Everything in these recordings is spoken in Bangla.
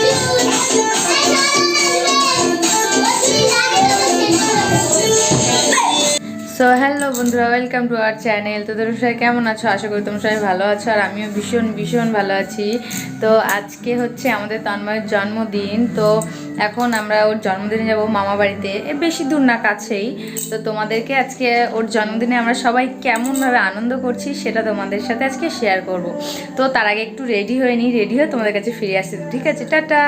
do সো হ্যালো বন্ধুরা ওয়েলকাম টু আওয়ার চ্যানেল তো তোমরা সবাই কেমন আছো? আশা করি তোমরা সবাই ভালো আছো আর আমিও ভীষণ ভীষণ ভালো আছি। তো আজকে হচ্ছে আমাদের তন্ময়ের জন্মদিন। তো এখন আমরা ওর জন্মদিনে যাব মামা বাড়িতে। এ, বেশি দূর না কাছেই। তো তোমাদেরকে আজকে ওর জন্মদিনে আমরা সবাই কেমনভাবে আনন্দ করছি সেটা তোমাদের সাথে আজকে শেয়ার করব। তো তার আগে একটু রেডি হয়ে নিই রেডি হয়ে তোমাদের কাছে ফিরে আসছি। ঠিক আছে, টাটা!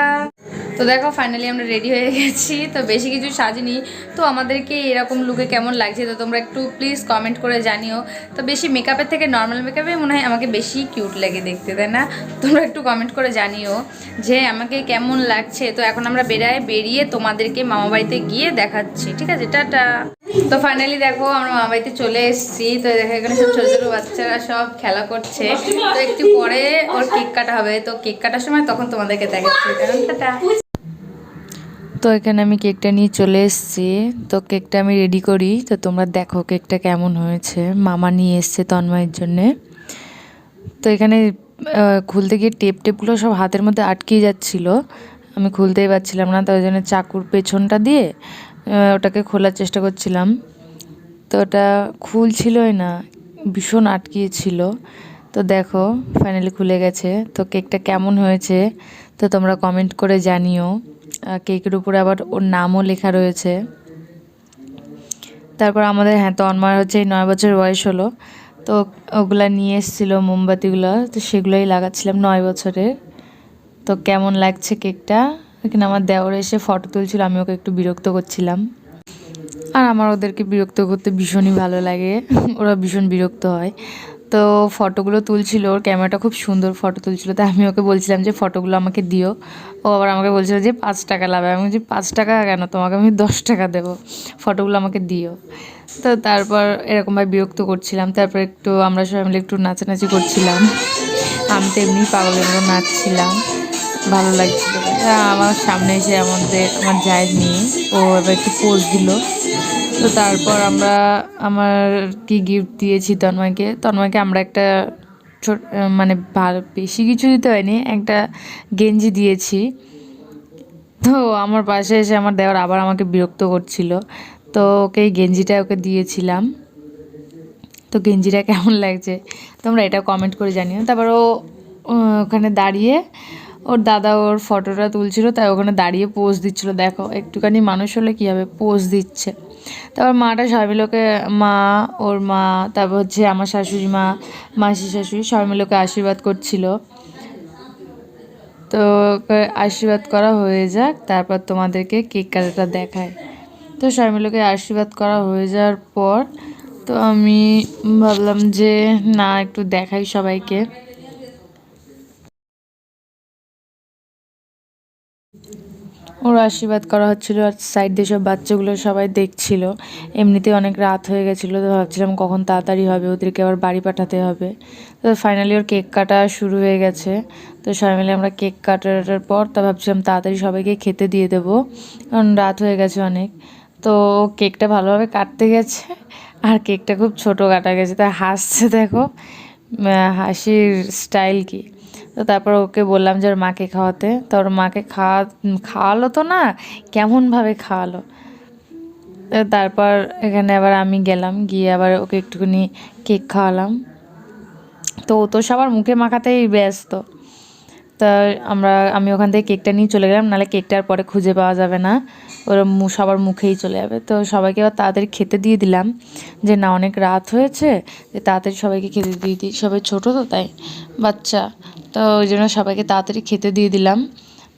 তো দেখো ফাইনালি আমরা রেডি হয়ে গেছি। তো বেশি কিছু সাজিনি। তো আমাদেরকে এরকম লুকে কেমন লাগছে? তো তোমরা একটু প্লিজ কমেন্ট করে জানিও। তো বেশি মেকআপের থেকে নর্মাল মেকআপে মনে হয় আমাকে বেশি কিউট লাগে দেখতে, তাই না? তোমরা একটু কমেন্ট করে জানিও যে আমাকে কেমন লাগছে। তো এখন আমরা বেরায়, বেরিয়ে তোমাদেরকে মামা বাড়িতে গিয়ে দেখাচ্ছি। ঠিক আছে? টাটা। তো ফাইনালি দেখো, আমরা মামা বাড়িতে চলে এসেছি। তো দেখো, এখানে সব ছোটো ছোটো বাচ্চারা সব খেলা করছে। তো একটু পরে ওর কেক কাটা হবে। তো কেক কাটার সময় তখন তোমাদেরকে দেখাচ্ছি। কারণ টাটা। তো এখানে আমি কেকটা নিয়ে চলে এসেছি। তো কেকটা আমি রেডি করি। তো তোমরা দেখো কেকটা কেমন হয়েছে। মামা নিয়ে এসছে তন্ময়ের জন্যে। তো এখানে খুলতে গিয়ে টেপ টেপগুলো সব হাতের মধ্যে আটকে যাচ্ছিল। আমি খুলতেই পারছিলাম না তো ওই জন্য চাকুর পেছনটা দিয়ে ওটাকে খোলার চেষ্টা করছিলাম। তো ওটা খুলছিলই না, ভীষণ আটকিয়েছিল। তো দেখো ফাইনালি খুলে গেছে। তো কেকটা কেমন হয়েছে? তো তোমরা কমেন্ট করে জানিও। কেকের উপরে আবার ওর নামও লেখা রয়েছে। তারপর আমাদের হ্যাঁ তন্ময় হচ্ছে, এই নয় বছর বয়স হলো। তো ওগুলো নিয়ে এসেছিল মোমবাতিগুলো, তো সেগুলোই লাগাচ্ছিলাম নয় বছরের তো কেমন লাগছে কেকটা? এখানে আমার দেওর এসে ফটো তুলছিল, আমি ওকে একটু বিরক্ত করছিলাম। আর আমার ওদেরকে বিরক্ত করতে ভীষণই ভালো লাগে, ওরা ভীষণ বিরক্ত হয়। তো ফটোগুলো তুলছিল, ওর ক্যামেরাটা খুব সুন্দর ফটো তুলছিল, তাই আমি ওকে বলছিলাম যে ফটোগুলো আমাকে দিও। ও আবার আমাকে বলছিল যে পাঁচ টাকা লাগবে আমি বলছি, পাঁচ টাকা কেন? তোমাকে আমি দশ টাকা দেবো, ফটোগুলো আমাকে দিও। তো তারপর এরকমভাবে বিরক্ত করছিলাম, তারপর একটু আমরা সবাই মিলে একটু নাচানাচি করছিলাম। আমি তো এমনি পাগলের নাচছিলাম। ভালো লাগছিল। আমার সামনে এসে আমাদের, আমার জায়ের নিয়ে ও এবার একটু পোজ দিল। তো তারপর আমরা আমার কি গিফট দিয়েছি তন্ময়কে? তন্ময়কে আমরা একটা ছোট মানে ভালো, বেশি কিছু দিতে হয়নি, একটা গেঞ্জি দিয়েছি। তো আমার পাশে এসে আমার দেওয়ার আবার আমাকে বিরক্ত করছিল। তো ওকে এই গেঞ্জিটা ওকে দিয়েছিলাম। তো গেঞ্জিটা কেমন লাগছে? তোমরা এটা কমেন্ট করে জানিও। তারপর ও, ওখানে দাঁড়িয়ে ওর দাদা ওর ফটোটা তুলছিল, তাই ওখানে দাঁড়িয়ে পোজ দিচ্ছিল। দেখো, একটুখানি মানুষ হলে কী হবে? পোজ দিচ্ছে। তারপর মাটা সবাই মিলে ওকে, মা, ওর মা, তারপর হচ্ছে আমার শাশুড়ি মা, মাসি শাশুড়ি সবাই মিলে ওকে আশীর্বাদ করছিল। তো ওকে আশীর্বাদ করা হয়ে যাক, তারপর তোমাদেরকে কেক কাটাটা দেখায় তো সবাই মিলে ওকে আশীর্বাদ করা হয়ে যাওয়ার পর, তো আমি ভাবলাম যে না, একটু দেখাই সবাইকে। ওর আশীর্বাদ করা হচ্ছিল আর সাইড দিয়ে সব বাচ্চাগুলো সবাই দেখছিল। এমনিতে অনেক রাত হয়ে গেছিল, তো ভাবছিলাম কখন তাড়াতাড়ি হবে, ওদেরকে আবার বাড়ি পাঠাতে হবে। তো ফাইনালি ওর কেক কাটা শুরু হয়ে গেছে। তো সবাই মিলে আমরা কেক কাটার পর তা ভাবছিলাম তাড়াতাড়ি সবাইকে খেতে দিয়ে দেবো। কারণ রাত হয়ে গেছে অনেক। তো কেকটা ভালোভাবে কাটতে গেছে, আর কেকটা খুব ছোট কাটা গেছে। তা হাসছে দেখো হাসির স্টাইল কি। তো তারপর ওকে বললাম যে ওর মাকে খাওয়াতে। তো ওর মাকে খাওয়া, খাওয়ালো তো না, কেমনভাবে খাওয়ালো। তারপর এখানে আবার আমি গেলাম, গিয়ে আবার ওকে একটুখানি কেক খাওয়ালাম। তো ও তো সবার মুখে মাখাতেই ব্যস্ত। তা আমরা, আমি ওখান থেকে কেকটা নিয়ে চলে গেলাম, নাহলে কেকটার পরে খুঁজে পাওয়া যাবে না। ওরা সবার মুখেই চলে যাবে। তো সবাইকে আবার তাড়াতাড়ি খেতে দিয়ে দিলাম যে না, অনেক রাত হয়েছে, যে তাড়াতাড়ি সবাইকে খেতে দিয়ে দিই। সবাই ছোটো তো তাই, বাচ্চা। তো ওই জন্য সবাইকে তাড়াতাড়ি খেতে দিয়ে দিলাম।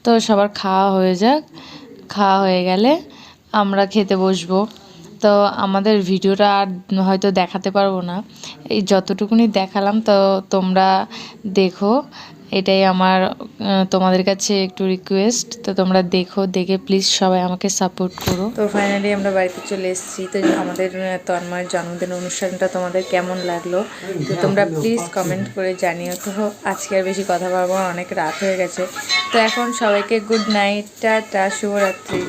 তো সবার খাওয়া হয়ে যাক। খাওয়া হয়ে গেলে আমরা খেতে বসবো। তো আমাদের ভিডিওটা আর হয়তো দেখাতে পারব না। এই যতটুকুনি দেখালাম তো তোমরা দেখো। এটাই আমার তোমাদের কাছে একটু রিকোয়েস্ট তো তোমরা দেখো, দেখে প্লিজ সবাই আমাকে সাপোর্ট করো। তো ফাইনালি আমরা বাড়িতে চলে এসেছি। তো আমাদের তন্ময়ের জন্মদিন অনুষ্ঠানটা তোমাদের কেমন লাগল? তো তোমরা প্লিজ কমেন্ট করে জানিও। তো আজকে আর বেশি কথা বলব অনেক রাত হয়ে গেছে। তো এখন সবাইকে গুড নাইট টা টা শুভরাত্রি।